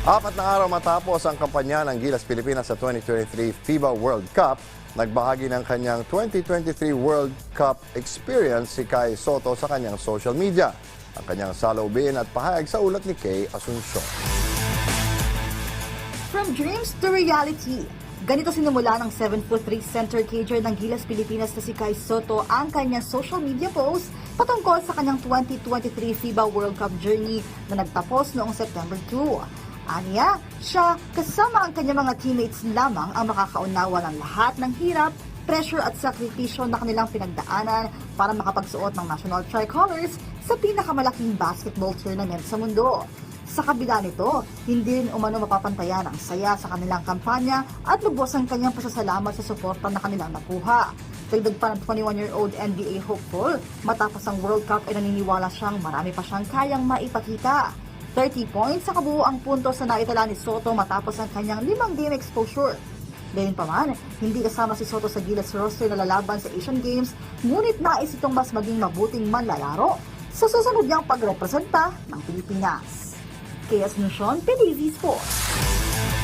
Apat na araw matapos ang kampanya ng Gilas Pilipinas sa 2023 FIBA World Cup, nagbahagi ng kanyang 2023 World Cup experience si Kai Soto sa kanyang social media. Ang kanyang saloobin at pahayag sa ulat ni Kay Asuncion. From dreams to reality. Ganito sinimula ng 7'3 center cager ng Gilas Pilipinas na si Kai Soto ang kanyang social media post patungkol sa kanyang 2023 FIBA World Cup journey na nagtapos noong September 2. Aniya, siya kasama ang kanyang mga teammates lamang ang makakaunawa ng lahat ng hirap, pressure at sakripisyo na kanilang pinagdaanan para makapagsuot ng national tricolors sa pinakamalaking basketball tournament sa mundo. Sa kabila nito, hindi rin umano mapapantayan ang saya sa kanilang kampanya at lubos ang kanyang pasasalamat sa suporta na kanilang nakuha. Dagdag pa ng 21-year-old NBA hopeful, matapos ang World Cup ay naniniwala siyang marami pa siyang kayang maipakita. 30 points sa kabuuang punto sa naitala ni Soto matapos ang kanyang limang game exposure. Gayunpaman, hindi kasama si Soto sa Gilas roster na lalaban sa Asian Games, ngunit nais itong mas maging mabuting manlalaro sa susunod niyang pagrepresenta ng Pilipinas. Kaya Asuncion, PDV Sports.